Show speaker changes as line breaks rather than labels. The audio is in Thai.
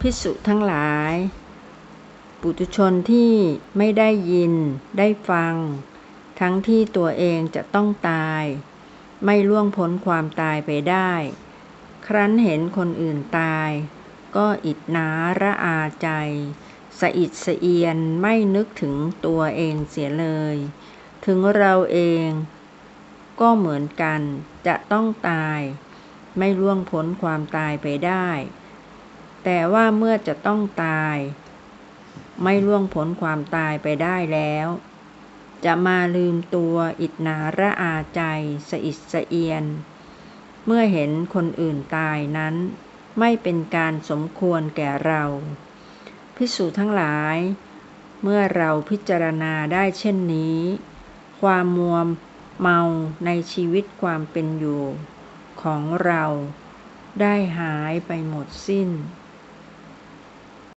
พิสุทั้งหลาย ปุถุชนที่ไม่ได้ยินได้ฟัง ทั้งที่ตัวเองจะต้องตาย ไม่ล่วงพ้นความตายไปได้ ครั้นเห็นคนอื่นตาย ก็อิดนาระอาใจ สะอิดสะเอียนไม่นึกถึงตัวเองเสียเลย ถึงเราเองก็เหมือนกันจะต้องตาย ไม่ล่วงพ้นความตายไปได้ แต่ว่าเมื่อจะต้องตาย ไม่ล่วงพ้นความตายไปได้แล้ว จะมาลืมตัวอิดนาระอาใจสะอิดสะเอียน เมื่อเห็นคนอื่นตายนั้น ไม่เป็นการสมควรแก่เรา พิสูจน์ทั้งหลาย เมื่อเราพิจารณาได้เช่นนี้ ความมัวเมาในชีวิตความเป็นอยู่ของเราได้หายไปหมดสิ้น